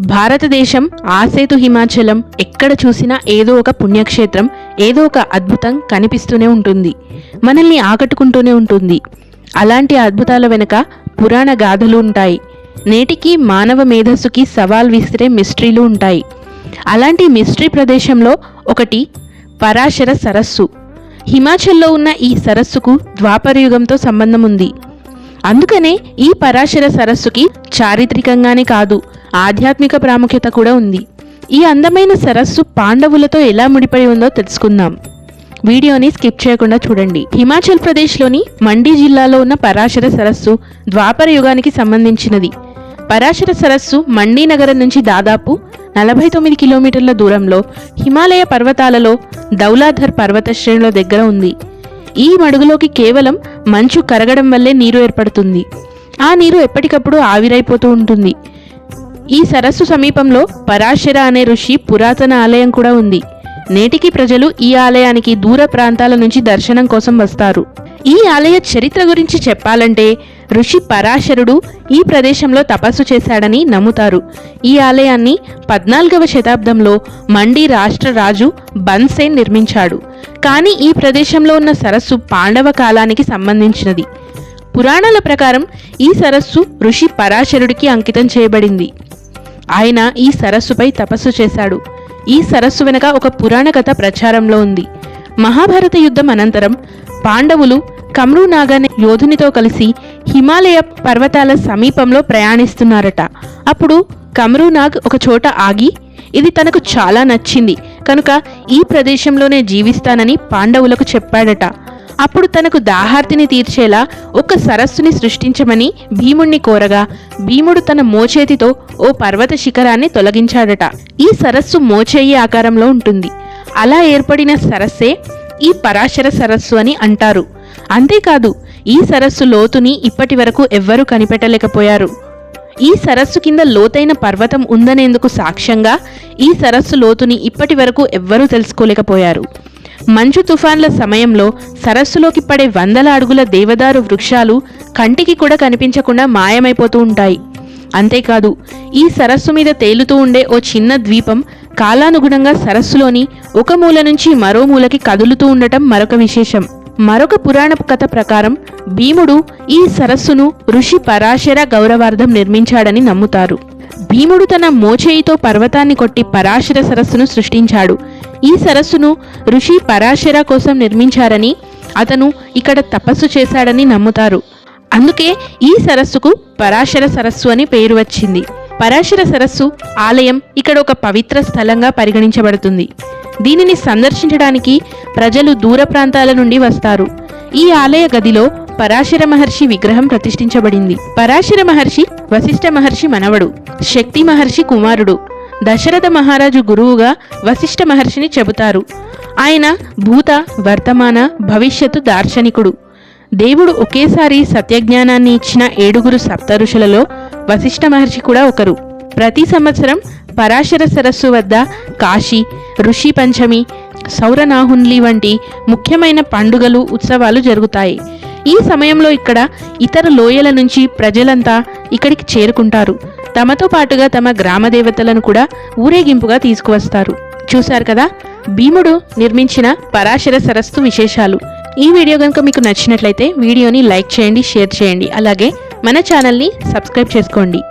భారతదేశం ఆసేతు హిమాచలం ఎక్కడ చూసినా ఏదో ఒక పుణ్యక్షేత్రం ఏదో ఒక అద్భుతం కనిపిస్తూనే ఉంటుంది. మనల్ని ఆకట్టుకుంటూనే ఉంటుంది. అలాంటి అద్భుతాల వెనుక పురాణ గాథలు ఉంటాయి. నేటికి మానవ మేధస్సుకి సవాల్ విసిరే మిస్టరీలు ఉంటాయి. అలాంటి మిస్టరీ ప్రదేశంలో ఒకటి పరాశర సరస్సు. హిమాచల్లో ఉన్న ఈ సరస్సుకు ద్వాపరయుగంతో సంబంధం ఉంది అందుకనే ఈ పరాశర సరస్సుకి చారిత్రికంగానే కాదు ఆధ్యాత్మిక ప్రాముఖ్యత కూడా ఉంది. ఈ అందమైన సరస్సు పాండవులతో ఎలా ముడిపడి ఉందో తెలుసుకుందాం. వీడియోని స్కిప్ చేయకుండా చూడండి. హిమాచల్ ప్రదేశ్లోని మండి జిల్లాలో ఉన్న పరాశర సరస్సు ద్వాపర యుగానికి సంబంధించినది. పరాశర సరస్సు మండి నగరం నుంచి దాదాపు నలభై తొమ్మిది కిలోమీటర్ల దూరంలో హిమాలయ పర్వతాలలో దౌలాధర్ పర్వత శ్రేణుల దగ్గర ఉంది. ఈ మడుగులోకి కేవలం మంచు కరగడం వల్లే నీరు ఏర్పడుతుంది. ఆ నీరు ఎప్పటికప్పుడు ఆవిరైపోతూ ఉంటుంది. ఈ సరస్సు సమీపంలో పరాశర అనే ఋషి పురాతన ఆలయం కూడా ఉంది. నేటికి ప్రజలు ఈ ఆలయానికి దూర ప్రాంతాల నుంచి దర్శనం కోసం వస్తారు. ఈ ఆలయ చరిత్ర గురించి చెప్పాలంటే ఋషి పరాశరుడు ఈ ప్రదేశంలో తపస్సు చేశాడని నమ్ముతారు. ఈ ఆలయాన్ని పద్నాలుగవ శతాబ్దంలో మండి రాష్ట్ర రాజు బన్సేన్ నిర్మించాడు. కానీ ఈ ప్రదేశంలో ఉన్న సరస్సు పాండవ కాలానికి సంబంధించినది. పురాణాల ప్రకారం ఈ సరస్సు ఋషి పరాశరుడికి అంకితం చేయబడింది. ఆయన ఈ సరస్సుపై తపస్సు చేశాడు. ఈ సరస్సు వెనక ఒక పురాణ కథ ప్రచారంలో ఉంది. మహాభారత యుద్ధం అనంతరం పాండవులు కమ్రూ నాగ్ అనే యోధునితో కలిసి హిమాలయ పర్వతాల సమీపంలో ప్రయాణిస్తున్నారట. అప్పుడు కమ్రూ నాగ్ ఒక చోట ఆగి ఇది తనకు చాలా నచ్చింది. కనుక ఈ ప్రదేశంలోనే జీవిస్తానని పాండవులకు చెప్పాడట. అప్పుడు తనకు దాహార్తిని తీర్చేలా ఒక సరస్సుని సృష్టించమని భీముణ్ణి కోరగా భీముడు తన మోచేతితో ఓ పర్వత శిఖరాన్ని తొలగించాడట. ఈ సరస్సు మోచేయి ఆకారంలో ఉంటుంది. అలా ఏర్పడిన సరస్సే ఈ పరాశర సరస్సు అని అంటారు. అంతేకాదు ఈ సరస్సు లోతుని ఇప్పటి వరకు ఎవ్వరూ కనిపెట్టలేకపోయారు. ఈ సరస్సు కింద లోతైన పర్వతం ఉందనేందుకు సాక్ష్యంగా ఈ సరస్సు లోతుని ఇప్పటి వరకు ఎవ్వరూ తెలుసుకోలేకపోయారు. మంచు తుఫాన్ల సమయంలో సరస్సులోకి పడే వందల అడుగుల దేవదారు వృక్షాలు కంటికి కూడా కనిపించకుండా మాయమైపోతూ ఉంటాయి. అంతేకాదు ఈ సరస్సు మీద తేలుతూ ఉండే ఓ చిన్న ద్వీపం కాలానుగుణంగా సరస్సులోని ఒక మూల నుంచి మరో మూలకి కదులుతూ ఉండటం మరొక విశేషం. మరొక పురాణ కథ ప్రకారం భీముడు ఈ సరస్సును ఋషి పరాశర గౌరవార్థం నిర్మించాడని నమ్ముతారు. భీముడు తన మోచేయితో పర్వతాన్ని కొట్టి పరాశర సరస్సును సృష్టించాడు. ఈ సరస్సును ఋషి పరాశర కోసం నిర్మించారని అతను ఇక్కడ తపస్సు చేశాడని నమ్ముతారు. అందుకే ఈ సరస్సుకు పరాశర సరస్సు అని పేరు వచ్చింది. పరాశర సరస్సు ఆలయం ఇక్కడ ఒక పవిత్ర స్థలంగా పరిగణించబడుతుంది. దీనిని సందర్శించడానికి ప్రజలు దూర ప్రాంతాల నుండి వస్తారు. ఈ ఆలయ గదిలో పరాశర మహర్షి విగ్రహం ప్రతిష్ఠించబడింది. పరాశర మహర్షి వశిష్ఠ మహర్షి మనవడు శక్తి మహర్షి కుమారుడు దశరథ మహారాజు గురువుగా వశిష్ఠ మహర్షిని చెబుతారు. ఆయన భూత వర్తమాన భవిష్యత్తు దార్శనికుడు. దేవుడు ఒకేసారి సత్యజ్ఞానాన్ని ఇచ్చిన ఏడుగురు సప్త ఋషులలో వశిష్ఠ మహర్షి కూడా ఒకరు. ప్రతి సంవత్సరం పరాశర సరస్సు వద్ద కాశీ ఋషి పంచమి సౌరనాహున్లి వంటి ముఖ్యమైన పండుగలు ఉత్సవాలు జరుగుతాయి. ఈ సమయంలో ఇక్కడ ఇతర లోయల నుంచి ప్రజలంతా ఇక్కడికి చేరుకుంటారు. తమతో పాటుగా తమ గ్రామ దేవతలను కూడా ఊరేగింపుగా తీసుకువస్తారు. చూశారు కదా? భీముడు నిర్మించిన పరాశర సరస్సు విశేషాలు. ఈ వీడియో కనుక మీకు నచ్చినట్లయితే వీడియోని లైక్ చేయండి షేర్ చేయండి. అలాగే మన ఛానల్ని సబ్స్క్రైబ్ చేసుకోండి.